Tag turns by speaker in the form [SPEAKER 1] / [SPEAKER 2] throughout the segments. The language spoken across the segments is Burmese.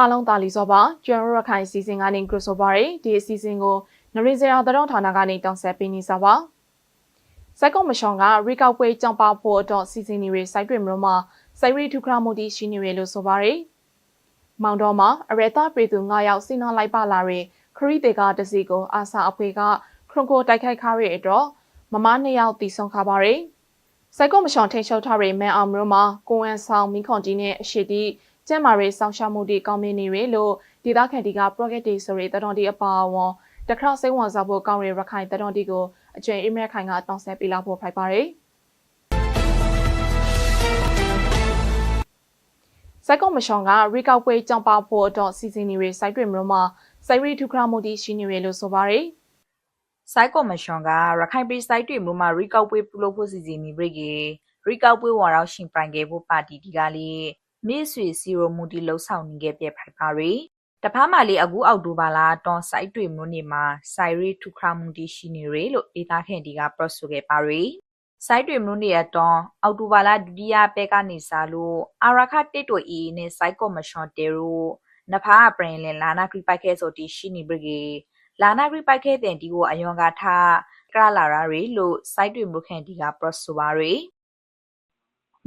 [SPEAKER 1] အားလုံးတာလီစောပါကျွမ်းရခိုင်စီစဉ်ကနေကရဆိုပါရဒီအစီအစဉ်ကိုနရီဇရာသတော်ဌာနကနေတောင်းဆက်ပေးနေစားပါစက်ကောမရှောင်းကရီကောက်ပွဲကြောင်းပါဖို့တော့စီစဉ်နေရစိုက်တွေမျိုးမှာစိုက်ရီထုခရမှုတီရှိနေရလို့ဆိုပါရမောင်တော်မှာအရတာပြည်သူ9ယောက်စီနာလိုက်ပါလာရခရီးတေကတစီကိုအာစာအဖွေကခရုံကိုတိုက်ခိုက်ခါရအတွက်မမ2ယောက်တီဆုံးခါပါရစိုက်ကောမရှောင်းထိန်ချုပ်ထားရမန်အောင်မျိုးမှာကိုဝမ်ဆောင်မိခွန်တီနဲ့အရှိတီ ကျမ်းမာရေးစောင့်ရှောက်မှုတွေကောင်းမင်းနေရလို့ဒေသခံတီက project တွေဆိုရတဲ့တော်တီအပါအဝင်တခါစိတ်ဝင်စားဖို့ကောင်းရရခိုင်တော်တီကိုအကျွေအီမက်ခိုင်ကတောင်းဆက်ပေးလာဖို့ဖိုက်ပါတယ်စက်ကောမရှောင်းကရီကောက်ပွဲကြောင်းပါဖို့တော့စီစဉ်နေရစိုက်တွေမျိုးမှာစိုက်ရီထုခရမှုတီရှိနေရလို့ဆိုပါတယ်
[SPEAKER 2] စိုက်ကော်မရှင်ကရခိုင်ပြည်စိုက်တွေမြို့မှာရီကောက်ပွဲပြုလုပ်ဖို့စီစဉ်နေပြီကေရီကောက်ပွဲဝါရောက်ရှင်ပိုင်ခဲ့ဖို့ပါတီဒီကလေး မေ့ဆွေစီရိုမူတီလှုပ်ဆောင်နေခဲ့ပြဖိုက်ပါရီတဖားမလေးအခုအောက်တိုဘာလာတွန်စိုက်တွေမြို့နေမှာစိုက်ရီထုခရမူတီရှိနေရလို့ဒေတာခင်ဒီကပရော့ဆိုခဲ့ပါရီစိုက်တွေမြို့နေအတွန်အောက်တိုဘာလာဒုတိယပဲကနေစားလို့အာရခတစ်တိုအီနဲ့စိုက်ကော်မရှင်တေရိုနဖားပရင်လင်လာနာခရီပိုက်ခဲဆိုတီရှိနေပြီကေလာနာဂရိပိုက်ခဲတဲ့ဒီကိုအယောင်ကထားကရလာရာရီလို့ site တွေမှုခန့်ဒီက press ဆိုပါရီ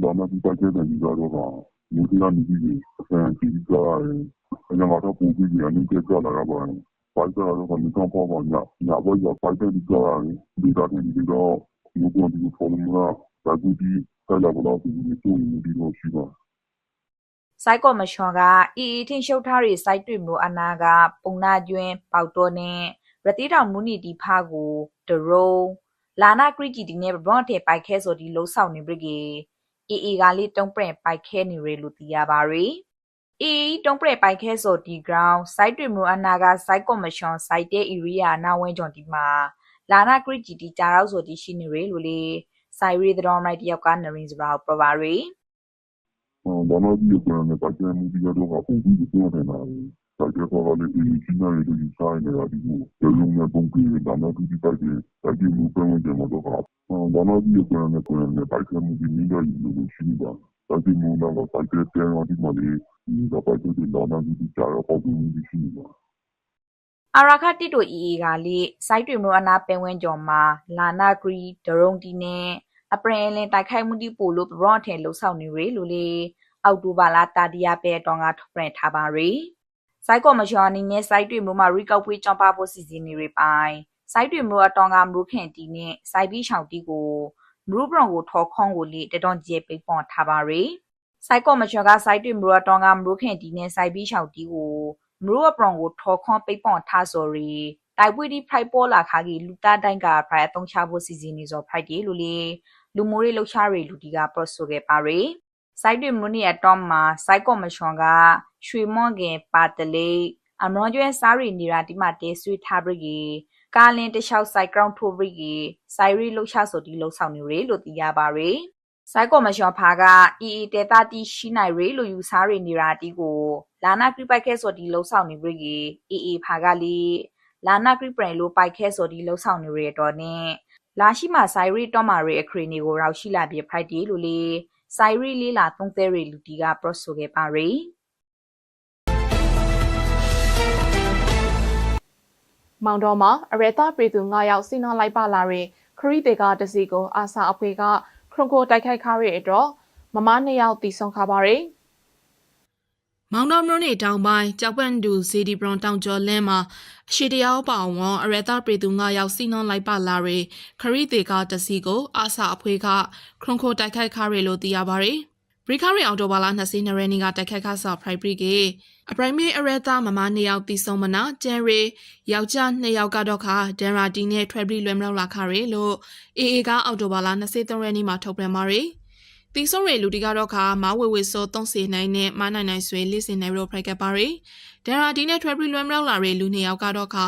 [SPEAKER 3] ဒါမှဒီပတ်တဲ့ဒီကတော့ ကလူတွေကနေပြီးအဆန်ကြီးကြရတယ်။အရင်ကတော့ပုံပြီးအနည်းကြလာတာပါ။ပိုက်တာတော့မကောင်းပါဘူးည။ညဘက်ရောက်ပိုက်တဲ့ဒီကြရတယ်။ဒီကတော့ဒီတော့ဒီကိုဒီကိုဖုန်းမှာဒါကူဒီဆက်လာတော့ဒီကိုတူဒီလိုရှိပါ
[SPEAKER 2] site ကော်မရှင်က EE ထင်ရှုပ်ထားတဲ့ site တွေမျိုးအနာက ပုံနာကျွင်းပေါတော့နဲ့ရတိတောင်မူနီတီဖာကိုဒရုံလာနာဂရိဂျီဒီနဲ့ဘွန်တဲ့ပိုက်ခဲဆိုဒီလှုပ်ဆောင်နေပြီကေ EE ကလေးတုံးပရင်ပိုက်ခဲနေရလို့သိရပါရီ EE တုံးပရင်ပိုက်ခဲဆိုဒီ ground site တွေမျိုးအနာက site ကော်မရှင် site တဲ့ area နာဝင်းကြောင့်ဒီမှာလာနာဂရိဂျီဒီကြားတော့ဆိုဒီရှိနေရလို့လေဆိုင်ရီတော်မိုက်တယောက်ကနရင်စပါပရပါရီ။
[SPEAKER 3] ဒါမှဒီကနေ့ပတ်တဲ့ဒီကတော့ကပုံပြီးပြောနေတာ။ ဒါကြောင့်လည်းဒီချင်းနေလို့ဆိုင်နေတာဒီကိုဘယ်လိုမျိုးပုံပြီးဒါမှဒီပတ်တဲ့ဒီလူပုံကြမှာတော့ဒါမှဒီကနေ့ကိုလည်းပိုက်မှုဒီနည်းလို့ရှိနေတာ။ဒါဒီမျိုးတော့ပိုက်တဲ့ပြန်တော့ဒီမှာဒီတော့ပိုက်တဲ့လောနာဒီကြားတော့ပုံပြီးရှိနေတာ။
[SPEAKER 2] အာရာခတစ်တို့ EA ကလေစိုက်တွေမျိုးအနာပင်ဝင်းကျော်မှာလာနာဂရီဒရုံတီနဲ့အပရင်လင်တိုက်ခိုက်မှုတိပို့လို့ဘရော့ထဲလှုပ်ဆောင်နေရလို့လေအောက်တိုဘာလာတာတီယာပဲတောင်းကထုတ်ပြန်ထားပါရီ စိုက်ကော်မရှင်အနေနဲ့စိုက်တွေမျိုးမှာရီကောက်ပွေးကြောင်းပါဖို့စီစဉ်နေရပိုင်းစိုက်တွေမျိုးအတောင်ကမလို့ခင်တီနဲ့စိုက်ပြီးရှောင်တီကိုမရူဘရွန်ကိုထော်ခွန်ကိုလေတတွန်ကျေပိတ်ပွန်ထားပါရီစိုက်ကော်မရှင်ကစိုက်တွေမျိုးအတောင်ကမလို့ခင်တီနဲ့စိုက်ပြီးရှောင်တီကိုမရိုအပရောင်ကိုထော်ခွန်ပိတ်ပွန်ထားစော်ရီတိုက်ပွေးဒီဖရိုက်ပေါ်လာခါကြီးလူသားတိုင်းကဖရိုက်အသုံးချဖို့စီစဉ်နေစော်ဖရိုက်ကြီးလူလေလူမိုးရေးလှုပ်ရှားရီလူတီကပရော့ဆိုခဲ့ပါရီ စိုက်တွေမွနီအတော့မှာစိုက်ကော်မရှင်ကရွှေမွန်ကင်ပါတလေးအမရွန်ကျွဲစားရီနေရာဒီမှာတဲဆွေးထားပြီကြီးကာလင်းတလျှောက်စိုက်ဂရောင်းထိုးပြီကြီးစိုက်ရီလှုပ်ရှားဆိုဒီလှုပ်ဆောင်နေရီလို့သိရပါရီစိုက်ကော်မရှင်ဖာကအီအီတေတာတီရှိနိုင်ရီလို့ယူစားရီနေရာတီကိုလာနာကရိပိုက်ခဲဆိုဒီလှုပ်ဆောင်နေပြီကြီးအီအီဖာကလီလာနာကရိပရင်လို့ပိုက်ခဲဆိုဒီလှုပ်ဆောင်နေရီတော့နဲ့လာရှိမှာဆိုင်ရီတော့မာရီအခရီနေကိုရောက်ရှိလာပြီးဖိုက်တီလို့လေ ဆိုင်ရီလေးလာသုံးသေးရီလူတီကပရော့ဆိုခဲ့ပါရီ
[SPEAKER 1] မောင်တော်မှာအရတာပြည်သူ9ယောက်စီနာလိုက်ပါလာတဲ့ခရီးတေကတစီကိုအာစာအဖွေကခရုံကိုတိုက်ခိုက်ခါရတဲ့အတွက်မမ2ယောက်တီဆုံးခါပါရယ်
[SPEAKER 4] မောင်တော်မြို့နယ်တောင်ပိုင်းကြောက်ပန်တူစီဒီဘရွန်တောင်ကျော်လင်းမှာအရှိတရားပေါအောင်ဝန်အရတာပြည်သူ9ယောက်စီနွန်လိုက်ပါလာတဲ့ခရီးသေးကတစီကိုအာစာအဖွေကခရုံခိုတိုက်ခိုက်ခါရလို့သိရပါတယ်။ဘရီကာရီအော်တိုဘာလာ20ရက်နေ့ကတိုက်ခိုက်ခါစာဖရိုက်ဘရီကအပရိုင်မေအရတာမမ2ယောက်တီဆုံးမနာကျန်ရီယောက်ျား2ယောက်ကတော့ခါဒန်ရာတီနဲ့ထွဲဘရီလွယ်မလောက်လာခါရလို့အေအေကအော်တိုဘာလာ23ရက်နေ့မှာထုတ်ပြန်ပါရယ်။ တီဆုံရဲလူတီကတော့ခါမဝေဝေစောသုံးစီနိုင်နဲ့မနိုင်နိုင်ဆွေလေးစင်နိုင်ရောဖရိုက်ကပ်ပါရီဒန်ရာဒီနဲ့ထွဲပရီလွမ်ရောက်လာတဲ့လူနှစ်ယောက်ကတော့ခါ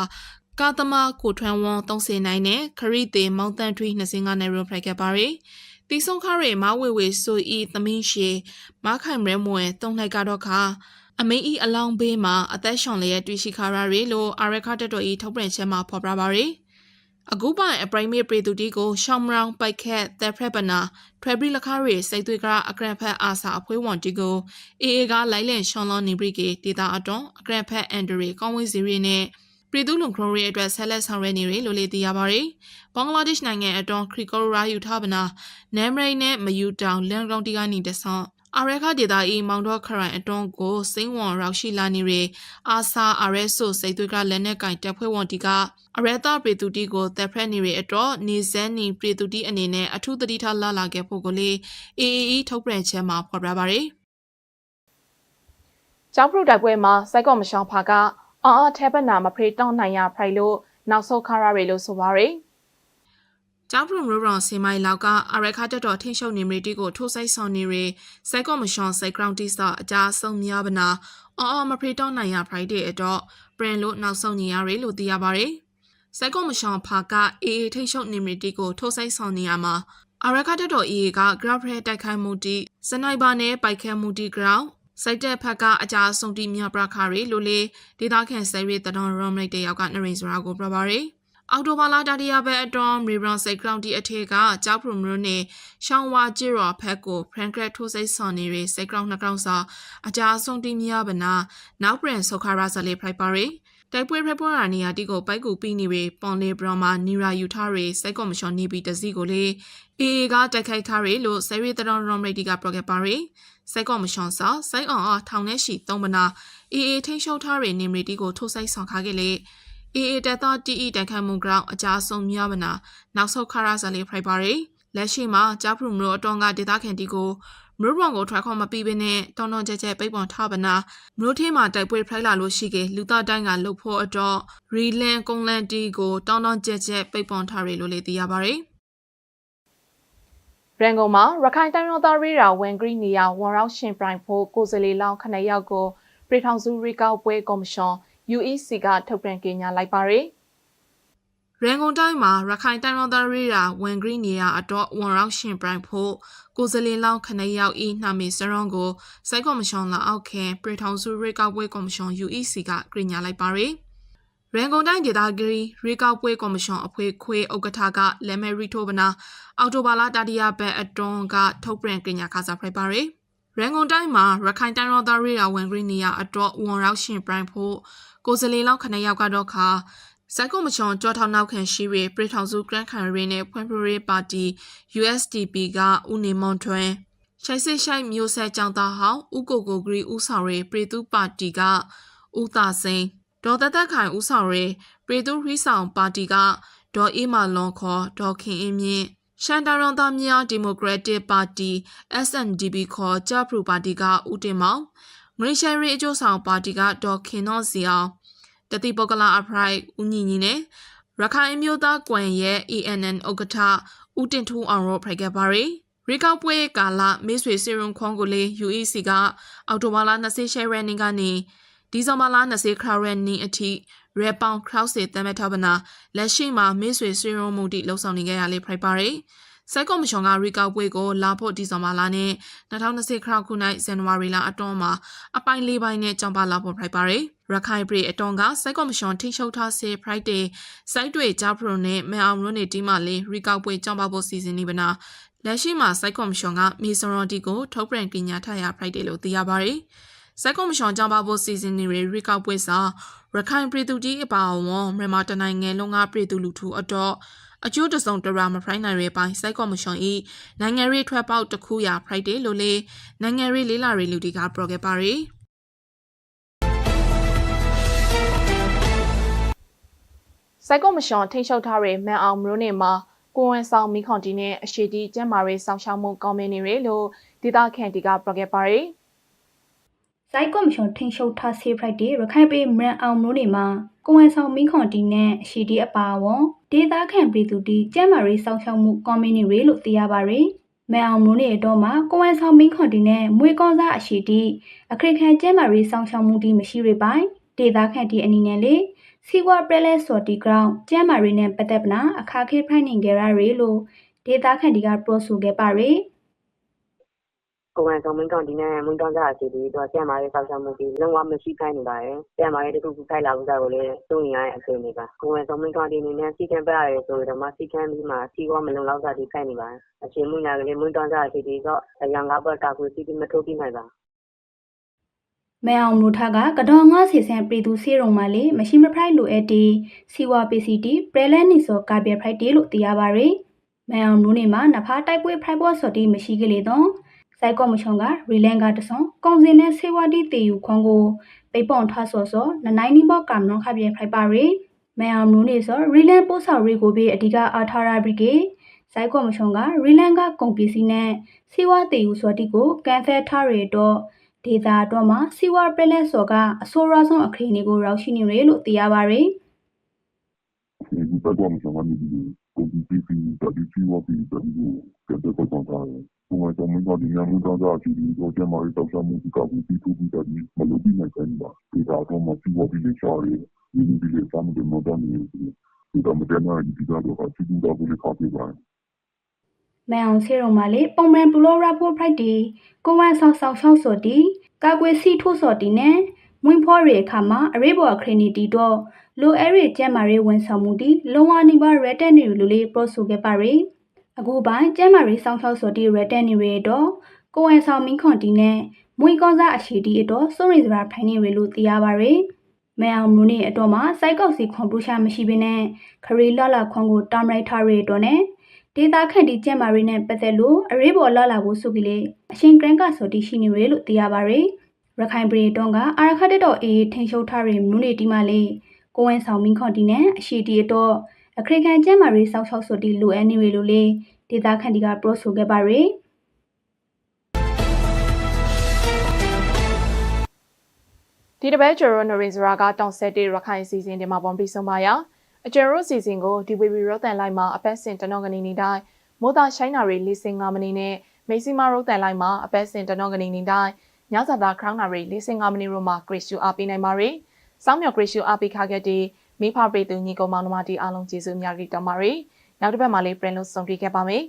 [SPEAKER 4] ကာသမာကိုထွန်းဝွန်သုံးစီနိုင်နဲ့ခရီးသေးမောင်တန်ထွီနှစ်စင်ကနိုင်ရောဖရိုက်ကပ်ပါရီတီဆုံခါရဲမဝေဝေဆိုဤသမင်းရှေမခိုင်ရဲမွဲတုံးလိုက်ကတော့ခါအမင်းဤအလောင်းဘေးမှာအသက်ရှောင်လျက်တွေ့ရှိခါရရီလို့အာရခတက်တော်ဤထုတ်ပြန်ချက်မှာဖော်ပြပါရီ အခုပိုင်အပရိမေပရီတူတီကိုရှောင်းမရောင်ပိုက်ခက်သက်ဖရက်ပနာထွဲပရီလခါရီစိတ်သွေးကအကရန်ဖက်အာစာအဖွဲဝန်တီကိုအေအေကလိုက်လန်ရှောင်းလောနီဘရီကေဒေတာအတွန်းအကရန်ဖက်အန်ဒရီကောင်းဝေးစီရီနဲ့ပြည်သူလုံခရိုရီအတွက်ဆက်လက်ဆောင်ရွက်နေတယ်လို့လေသိရပါတယ်။ဘင်္ဂလားဒေ့ရှ်နိုင်ငံအတွန်းခရီကိုရာယူထားပနာနမ်ရိတ်နဲ့မယူတောင်လန်ကောင်တီကနေတဆောင်း အရခဒေတာအီမောင်တော့ခရိုင်အတွန်းကိုစိမ့်ဝန်ရောက်ရှိလာနေရအာစာအရက်ဆိုစိတ်သွေးကလက်နဲ့ကင်တက်ဖွဲ့ဝန်တီကအရတာပြည်သူတီကိုတက်ဖရက်နေရအတွက်နေစန်းနီပြည်သူတီအနေနဲ့အထူးသတိထားလာလာခဲ့ဖို့ကိုလေအေအေအီထုတ်ပြန်ချက်မှာဖော်ပြပါတယ်။
[SPEAKER 1] ကျောင်းပရိုတိုက်ပွဲမှာစိုက်ကော့မရှောင်းဖာကအော်အော်ထဲပနာမဖရေတောင်းနိုင်ရဖိုင်လို့နောက်ဆုတ်ခါရတွေလို့ဆိုပါရယ်
[SPEAKER 4] ကျောင်းပရုံရိုရောင်စင်မိုင်လောက်ကအရက်ခတက်တော်ထိရှုံနေမီတီကိုထိုးဆိုင်ဆောင်နေရစိုက်ကော့မရှွန်စိုက်ဂရောင်းတီစာအကြဆုံးများပနာအော်အော်မဖရီတောင်းနိုင်ရဖရိုက်ဒေအတော့ပရင်လို့နောက်ဆုံးနေရရလို့သိရပါတယ်စိုက်ကော့မရှွန်ဖာကအေအေထိရှုံနေမီတီကိုထိုးဆိုင်ဆောင်နေရမှာအရက်ခတက်တော်အေအေကဂရပ်ဖရဲတိုက်ခိုက်မှုတီစနိုက်ပါနဲ့ပိုက်ခဲမှုတီဂရောင်းစိုက်တဲ့ဖက်ကအကြဆုံးတီမြပရခါရီလို့လေဒေတာခန်ဆယ်ရီတတော်ရုံးလိုက်တဲ့ယောက်ကနရင်စရာကိုပြပါရယ် အော်တိုဘာလာတာတီယာဘဲအတွန်းရီဘရောင်စိတ်ဂရောင်းတီအထက်ကကြောက်ပရုံရိုနဲ့ရှောင်းဝါဂျီရောဖက်ကိုဖရန်ကရက်ထိုးစိတ်ဆွန်နေရစိတ်ဂရောင်းနှကောင်စာအကြအဆုံးတီမြဘနာနောက်ပရန်ဆောခါရာဇလေးဖရိုက်ပါရီတိုက်ပွဲဖက်ပေါ်ရာနေရာတီကိုပိုက်ကူပြီးနေပြီပွန်လေဘရမာနီရာယူထားရစိတ်ကော်မရှင်နေပြီးတစည်းကိုလေအေအေကတိုက်ခိုက်ထားရလို့ဆယ်ရီတတော်ရွန်ရိတီကပရိုဂက်ပါရီစိတ်ကော်မရှင်စာစိတ်အောင်အားထောင်နဲ့ရှိသုံးပနာအေအေထိန်ရှုံထားရနေမီတီကိုထိုးဆိုင်ဆောင်ခါခဲ့လေ အေအေတက်တာတီအီတိုက်ခိုက်မှု ground အကြဆုံးမြမနာနောက်ဆုတ်ခါရဇာလေးဖရိုက်ပါရီလက်ရှိမှာဂျာဖရူမရိုအတော်ကဒေတာခင်တီကိုမရိုဘောင်ကိုထွက်ခွန်မပြီးဘဲနဲ့တောင်းတောင်းကြဲကြဲပိတ်ပွန်ထားပနာမရိုထဲမှာတိုက်ပွဲဖိုက်လာလို့ရှိကေလူသားတိုင်းကလှုပ်ဖို့အတော့ရီလန်ကုန်းလန်တီကိုတောင်းတောင်းကြဲကြဲပိတ်ပွန်ထားရလို့လေသိရပါဗျ။
[SPEAKER 1] ရန်ကုန်မှာရခိုင်တိုင်းရောသားရေးရာဝန်ဂရီနီယာဝန်ရောက်ရှင်ပြိုင်ဖို့ကိုယ်စားလှယ်လောင်းခဏယောက်ကို ပြည်ထောင်စုရီကောက်ပွဲကော်မရှင် UEC ကထုတ်ပြန်ကြေညာလိုက်ပါရယ်
[SPEAKER 4] ရန်ကုန်တိုင်းမှာရခိုင်တိုင်းရောသားရေးရာဝန်ဂရီနေရာအတော့ဝန်ရောက်ရှင်ပြိုင်ဖို့ကိုယ်စလင်လောင်းခဏရောက်ဤနှမီစရွန်ကိုစိုက်ကော်မရှင်လာအောက်ခံပြည်ထောင်စုရေးကောက်ပွဲကော်မရှင် UEC ကကြေညာလိုက်ပါရယ်ရန်ကုန်တိုင်းဒေသကြီးရေကောက်ပွဲကော်မရှင်အဖွဲ့ခွေဥက္ကဋ္ဌကလက်မဲရီထိုဗနာအော်တိုဘာလာတတိယဘက်အတွန်းကထုတ်ပြန်ကြေညာခါစားဖိုက်ပါရယ်ရန်ကုန်တိုင်းမှာရခိုင်တိုင်းရောသားရေးရာဝန်ဂရီနေရာအတော့ဝန်ရောက်ရှင်ပြိုင်ဖို့ ကိုယ်စလင်လောက်ခဏရောက်ကတော့ခါစိုက်ကုမချွန်ကြောထောက်နောက်ခံရှိရပြည်ထောင်စုဂရန့်ခံရီနဲ့ဖွံ့ဖြိုးရေးပါတီ USDP ကဦးနေမွန်ထွန်းရှိုက်စစ်ရှိုက်မျိုးဆက်ကြောင်းသားဟောင်းဦးကိုကိုဂရီဦးဆောင်ရေးပြည်သူပါတီကဦးသာစိန်ဒေါ်သက်သက်ခိုင်ဦးဆောင်ရေးပြည်သူရီဆောင်ပါတီကဒေါ်အေးမာလွန်ခေါ်ဒေါ်ခင်အင်းမြင့်ရှန်တာရွန်သားများဒီမိုကရက်တစ်ပါတီ SNDP ခေါ်ဂျပရူပါတီကဦးတင်မောင် မလေးရှားရေးအကျိုးဆောင်ပါတီကဒေါ်ခင်နော့စီအောင်တတိပုဂ္ဂလအဖရိုက်ဦးညီညီနဲ့ရခိုင်မျိုးသားကွန်ရဲ့ ANN ဥက္ကဋ္ဌဦးတင်ထူအောင်ရောဖိုက်ခဲ့ပါရီရီကောက်ပွဲကာလမေးဆွေစီရွန်ခွန်ကိုလေ UEC ကအော်တိုဘာလ28ရက်နေ့ကနေဒီဇင်ဘာလ20ခရရက်နေ့အထိရဲပေါင်ခရောက်စေတမ်းမဲ့ထပ်ပနာလက်ရှိမှာမေးဆွေစီရွန်မှုတိလှုပ်ဆောင်နေကြရလေဖိုက်ပါရီ စိုက်ကော်မရှင်ကရီကောက်ပွဲကိုလာဖို့ဒီဇင်ဘာလနဲ့2020ခရောက်ခုနှစ်ဇန်နဝါရီလအတွင်းမှာအပိုင်း၄ပိုင်းနဲ့ကြောင်းပါလာဖို့ဖိုက်ပါရီရခိုင်ပြည်အတွန်းကစိုက်ကော်မရှင်ထိချုပ်ထားစေ Friday စိုက်တွေဂျာပရိုနဲ့မဲအောင်ရုံးနေတီမာလေးရီကောက်ပွဲကြောင်းပါဖို့စီစဉ်နေပနာလက်ရှိမှာစိုက်ကော်မရှင်ကမီဆိုရော်တီကိုထုတ်ပြန်ကြေညာထားရ Friday လို့သိရပါတယ်။စိုက်ကော်မရှင်ကြောင်းပါဖို့စီစဉ်နေရီကောက်ပွဲစာရခိုင်ပြည်သူကြီးအပါအဝင်မြန်မာတနိုင်ငံလုံးကပြည်သူလူထုအတော့ အကျိုးတစုံတရာမဖရိုင်းနိုင်ရပိုင်းစိုက်ကော်မရှင်ဤနိုင်ငံရေးထွက်ပေါက်တစ်ခုရာ Friday လို့လေနိုင်ငံရေးလေးလာရီလူတီကပြောခဲ့ပါရီ။
[SPEAKER 1] စိုက်ကော်မရှင်ထိန်းချုပ်ထားတဲ့မန်အောင်မျိုးနေမှာကိုဝန်ဆောင်မိခွန်တီနဲ့အရှိတီကျမ်းမာရေးဆောင်ရှောက်မှုကောင်းမင်းနေရလို့ဒေတာခန်တီကပြောခဲ့ပါရ ယ်
[SPEAKER 5] စိုက်ကော်မရှင်ထိန်ချုပ်ထားဆေးဖရိုက်တီရခိုင်ပြည်မရန်အောင်မျိုးနေမှာကိုဝန်ဆောင်မင်းခွန်တီနဲ့အရှိတီအပါအဝင်ဒေသခံပြည်သူတီကျမ်းမာရေးစောင့်ရှောက်မှုကွန်မြူနီရီလို့သိရပါရယ်မန်အောင်မျိုးနေတော့မှာကိုဝန်ဆောင်မင်းခွန်တီနဲ့မွေကောစားအရှိတီအခရိခံကျမ်းမာရေးစောင့်ရှောက်မှုတီမရှိရပိုင်းဒေသခံတီအနေနဲ့လေစီဝါပရလဲစော်တီဂရောင်းကျမ်းမာရေးနဲ့ပတ်သက်ပနာအခါခေဖိုင်နေကြရရလို့ဒေသခံတီကပြောဆိုခဲ့ပါရယ်
[SPEAKER 6] ကိုယ်ဝန်ဆောင်မင်းကောင်ဒီနဲ့မင်းတောင်းကြအစီဒီတော့ကျန်မာရေးစောက်ရှောက်မှုဒီလုံးဝမရှိခိုင်းနေပါတယ်ကျန်မာရေးတခုခုခိုက်လာဘူးစားကိုလည်းသုံးရရဲ့အခြေအနေပါကိုယ်ဝန်ဆောင်မင်းကောင်ဒီအနေနဲ့စီကံပြရတယ်ဆိုတော့မှစီကံပြီးမှစီကောမလုံလောက်တာဒီခိုက်နေပါတယ်အချိန်မှုနာကလေးမင်းတောင်းကြအစီဒီတော့အရန်ကားဘက်ကာကွယ်စီမထုတ်ပြနိုင်ပါ
[SPEAKER 5] မဲအောင်မူထကကတော်ငါစီစံပြည်သူစီရုံမှာလေမရှိမဖရိုက်လိုအပ်တီစီဝါပီစီတီပရလဲနီဆိုကာပြဖရိုက်တီလို့သိရပါရယ်မဲအောင်မူနေမှာနဖားတိုက်ပွဲဖရိုက်ဘော့စော်တီမရှိကလေးတော့ စိုက်ကော့မချုံကရီလန်ကတဆုံကုံစင်နဲ့ဆေဝါတီတေယူခွန်ကိုပိတ်ပွန်ထဆော့ဆော့နနိုင်နီဘော့ကမ်နောခပြဖရိုက်ပါရယ်မဲအောင်မူနေဆိုရီလန်ပို့ဆော်ရီကိုပြီးအဓိကအာထာရာဘရီကေစိုက်ကော့မချုံကရီလန်ကကုံပီစီနဲ့ဆေဝါတေယူစော်တီကိုကန်သဲထားရတော့ဒေတာတော့မှာစီဝါပလက်စော်ကအဆိုးရဆုံးအခရီးတွေကိုရောက်ရှိနေတယ်လို့သိရပါရယ်
[SPEAKER 3] ဒီဘက်ကတော့ကျွန်တော်နေ ပြီးကိုဒီပီပီတာဒီစီဝါပီတာဒီကိုကတဲ့ပတ်သက်တာကိုယ်ကတော့မင်းကဒီညမတောင်းကြအစီဒီတော့ကျန်မာရေးစောက်ရှောက်မှုဒီကဘူးပြီးသူပြီးတာဒီမလုပ်ပြီးနိုင်တယ်ပါဒီကတော့မှစီဝါပီလေးချားရည်ဒီဒီလေးစမ်းတယ်မတော်နေဘူးဒီတော့မတနာဒီကတော့စီဒူတော့ဘူးလေခေါ်ပြပါ
[SPEAKER 5] မဲအောင်ဆေးရုံမှာလေပုံမှန်ပလိုရာဖိုဖရိုက်တီကိုဝမ်ဆောက်ဆောက်ရှောက်စော်တီကာကွယ်စီထိုးစော်တီနဲ့ မွင်ဖော်ရေအခါမှာအရေးပေါ်အခရီးနီတီတော့လိုအဲရီကျဲမာရေးဝန်ဆောင်မှုတီလုံဝနီပါရက်တက်နေလူလေးပရိုဆိုခဲ့ပါရယ်အခုပိုင်းကျဲမာရေးဆောင်းရှောက်စော်တီရက်တက်နေရတော့ကိုဝမ်ဆောင်မင်းခွန်တီနဲ့မွင်ကောစားအချီတီအတော့စိုးရင်စရာဖိုင်နေရလို့သိရပါရယ်မဲအောင်မူနေအတော့မှာစိုက်ကောက်စီခွန်ပူရှာမရှိဘဲနဲ့ခရီလာလာခွန်ကိုတာမရိုက်ထားရတော့နဲ့ဒေတာခန့်တီကျက်မာရီနဲ့ပတ်သက်လို့အရေးပေါ်လာလာဖို့ဆိုပြီးလေအရှင်ဂရန်ကဆိုတီရှိနေရလို့သိရပါရယ် ရခိုင်ပြည်တော်ကအာရခတ်တော်အေးထိန်ရှုပ်ထားတဲ့မြူနေတီမလေးကိုဝင်းဆောင်မင်းခွန်တီနဲ့အရှိတီတော့အခရိကန်ကျက်မာရီစောက်ချောက်ဆိုတီလိုအပ်နေရလို့လေဒေတာခန့်တီကပရိုဆိုခဲ့ပါရယ်
[SPEAKER 1] ဒီတစ်ပတ်ကျော်ရိုနရင်စရာကတောင်ဆက်တေရခိုင်စီစဉ်တင်မှာပုံပြီးဆုံးပါရအကျယ်ရိုစီစဉ်ကိုဒီဝီဝီရောတန်လိုက်မှာအပတ်စဉ်တနောကနေနေတိုင်းမိုးသားရှိုင်းနာရီ45မိနစ်နဲ့မိစီမာရောတန်လိုက်မှာအပတ်စဉ်တနောကနေနေတိုင်း ညစာသားခရောင်းနာရီ45မိနစ်ရိုမှာဂရစ်ရှူအားပေးနိုင်ပါရယ်စောင်းမြော်ဂရစ်ရှူအားပေးခါခဲ့တဲ့မိဖပေသူညီကောင်မောင်နှမတီအားလုံးကျေးဇူးများကြီးတောင်းပါရယ်နောက်တစ်ပတ်မှာလေးပြန်လို့ဆုံတွေ့ခဲ့ပါမယ်